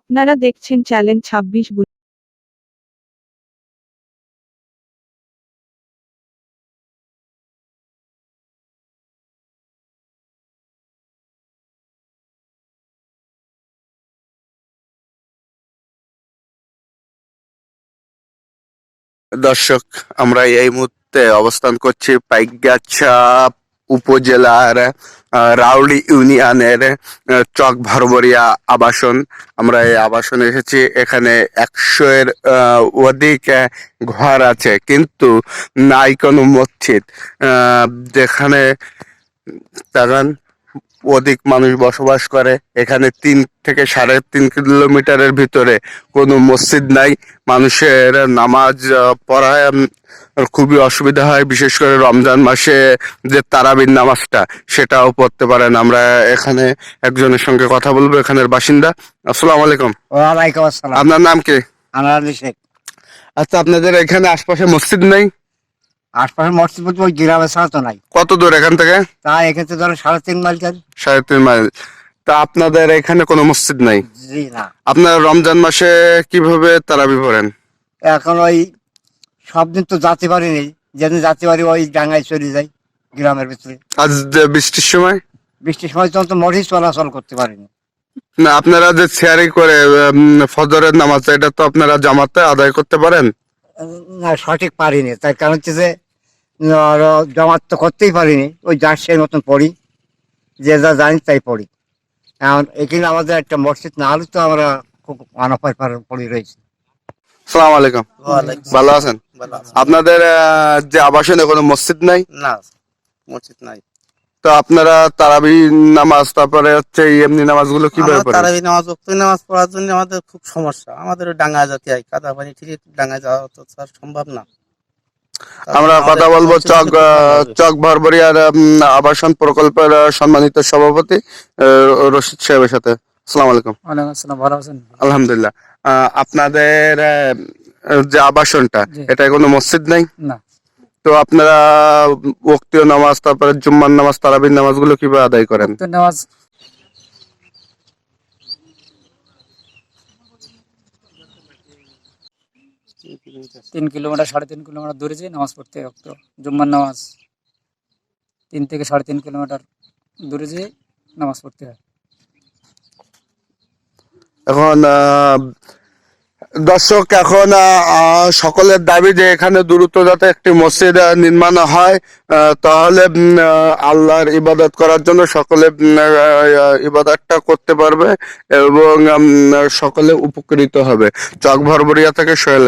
আপনারা দেখছেন চ্যালেঞ্জ ছাব্বিশ দর্শক আমরা এই মুহূর্তে অবস্থান করছি পাইকগাছা উপজেলার রাউলি ইউনিয়নের চক ভরবরিয়া আবাসন। আমরা এই আবাসনে এসেছি। এখানে একশো এর অধিক ঘর আছে। কিন্তু নাই কোনো মসজিদ। যেখানে তাগান অধিক মানুষ বসবাস করে। এখানে তিন থেকে সাড়ে তিন কিলোমিটারের ভিতরে কোনো মসজিদ নাই। মানুষের নামাজ পড়ায় খুবই অসুবিধা হয়। বিশেষ করে রমজান মাসে যে তারাবির নামাজটা সেটাও পড়তে পারেন। আমরা এখানে একজনের সঙ্গে কথা বলব এখানের বাসিন্দা। আসসালামু আলাইকুম। আপনার নাম কি? আনার শেখ। আচ্ছা আপনাদের এখানে আশপাশে মসজিদ নেই? আশপাশে মসজিদ বলতে ওই গ্রামে ছাড়া তো নাই। কত দূর এখান থেকে? তা এখান থেকে ধরো সাড়ে তিন মাইল যান সাড়ে তিন মাইল। তা আপনাদের এখানে কোনো মসজিদ নাই? জি না। আপনারা রমজান মাসে কীভাবে তারাবি পড়েন? এখন ওই সব দিন তো যাতে পারিনি যেদিন যাতে পারি ওই ডাঙ্গায় চলে যাই গ্রামের ভিতরে। আজ বৃষ্টির সময়? বৃষ্টির সময় তখন তো মোটেই চলাচল করতে পারিনি। না আপনারা যে শেয়ারিং করে ফজরের নামাজ এটা তো আপনারা জামাতে আদায় করতে পারেন? না সঠিক পারিনি। তাই কারণ হচ্ছে যে জমাত তো করতেই পারিনি। ওই যার সেই মতন পড়ি। যে যা জানি তাই পড়ি। এখন এখানে আমাদের একটা মসজিদ না হলে তো আমরা খুব অনাপায় পড়ে রয়েছি। সালাম আলাইকুম। ভালো আছেন? আপনাদের আহ, যে আবাসনে কোনো মসজিদ নাই? না মসজিদ নাই। তো আপনারা তারাবি নামাজ তারপরে হচ্ছে এমনি নামাজগুলো কীভাবে পড়েন? তারাবি নামাজ ওক্তি নামাজ পড়ার জন্য আমাদের খুব সমস্যা। আমাদের ডাঙ্গা জাতি হয় কাদা পানি ঠিক ডাঙ্গায় যাওয়া তো স্যার সম্ভব না। আমরা কথা বলব চক। চক ভরভরিয়ার উম, আবাসন প্রকল্পের সম্মানিত সভাপতি আহ, রশিদ সাহেবের সাথে। আসসালামু আলাইকুম। ওয়ালাইকুম আসসালাম ভালো আছেন? আলহামদুলিল্লাহ। আহ, আপনাদের যে আবাসনটা এটা কোনো মসজিদ নাই? না। তো আপনারা ওক্তীয় নামাজ তারপরে জুম্মার নামাজ তারাবির নামাজগুলো কীভাবে আদায় করেন? তো নামাজ। তিন কিলোমিটার সাড়ে তিন কিলোমিটার দূরে যেয়ে নামাজ পড়তে হয় তো জুম্মার নামাজ। তিন থেকে সাড়ে তিন কিলোমিটার দূরে যেয়ে নামাজ পড়তে হয়। এখন দর্শক, এখন সকলের দাবি যে এখানে দ্রুত যাতে একটি মসজিদ নির্মাণ হয় তাহলে আল্লাহর ইবাদত করার জন্য সকলে ইবাদতটা করতে পারবে এবং সকলে উপকৃত হবে। চক ভরবরিয়া থেকে সোহেল